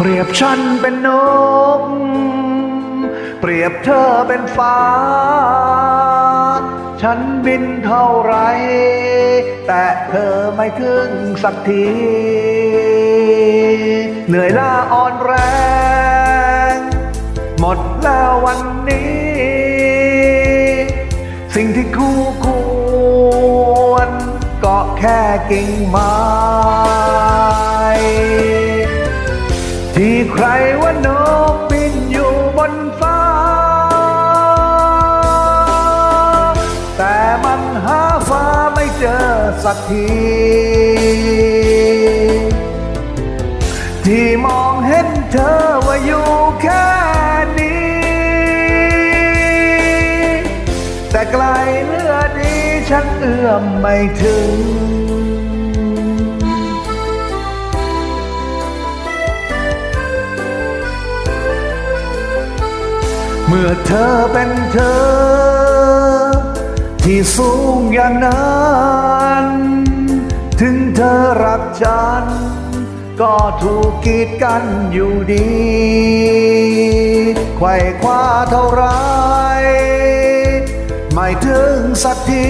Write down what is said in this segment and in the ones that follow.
เปรียบฉันเป็นนก เปรียบเธอเป็นฟ้า ฉันบินเท่าไร แต่เธอไม่ถึงสักที เหนื่อยล้าอ่อนแรง หมดแล้ววันนี้ สิ่งที่คู่ควรก็แค่กิ่งไม้ ที่ใครว่านกบินอยู่บนฟ้า แต่มันหาฟ้าไม่เจอสักที ที่มองเห็นเธอว่าอยู่แค่นี้ แต่ไกลเหลือดีฉันเอื้อมไม่ถึง อเธอเป็นเธอ ที่สูงอย่างนั้น ถึงเธอรักฉัน ก็ถูกกีดกันอยู่ดีไขว่คว้าเท่าไร ไม่ถึงสักที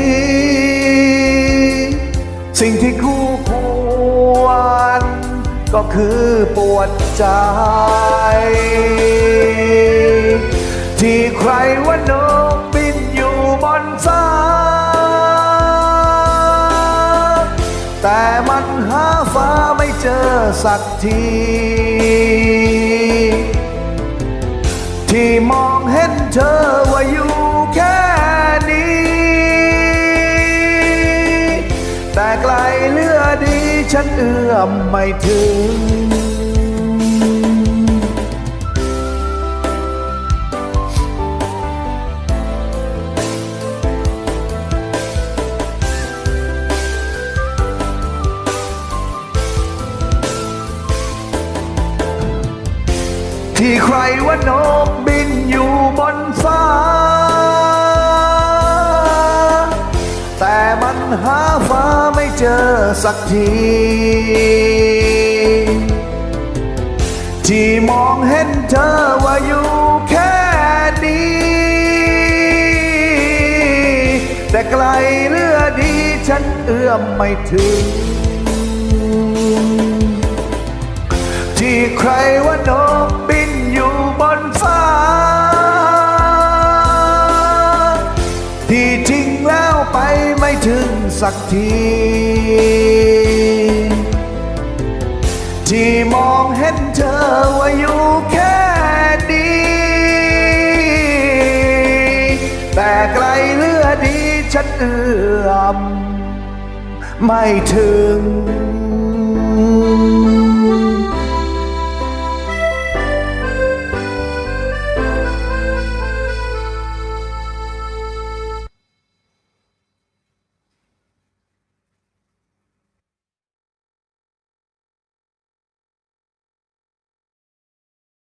สิ่งที่คู่ควร ก็คือปวดใจ ที่ใครว่านกบินอยู่บนฟ้า แต่มันหาฟ้าไม่เจอสักที ที่มองเห็นเธอว่าอยู่แค่นี้ แต่ไกลเลือดีฉันเอื้อมไม่ถึง ที่ใครว่านกบินอยู่บนฟ้า แต่มันหาฟ้าไม่เจอสักที ที่มองเห็นเธอว่าอยู่แค่นี้ แต่ไกลเลือดีฉันเอื้อมไม่ถึง สักที ที่มองเห็นเธอว่าอยู่แค่นี้แต่ไกลเลือดีฉันเอื้อมไม่ถึง